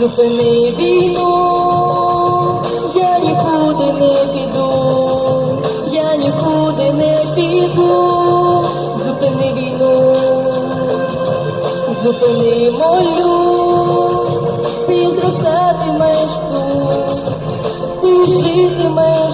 Зупини війну, я нікуди не піду, я нікуди не піду, зупини війну, зупини молю, ти зростатимеш тут, ти житимеш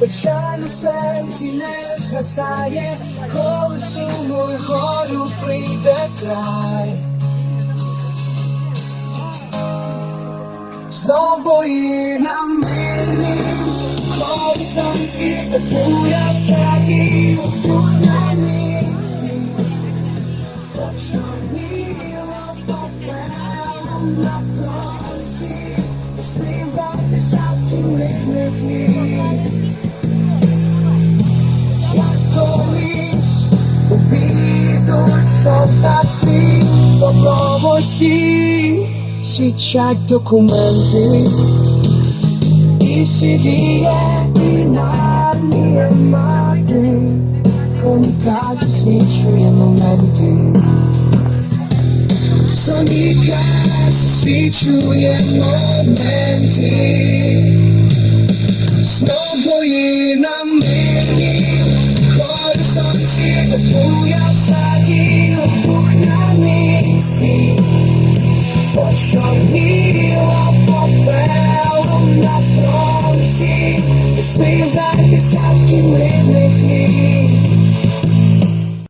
печаль у серці не згасає, коли суму й горю прийде край. Знов бої на мирні, коли сонці буря в саді, на місці, почорніло попелом на фронті, пішли десятки добровольці, свідчать документи, і сивіє, і армія мати, хроніка засвідчує моменти. Соніка засвідчує моменти. Знов бої на мирні,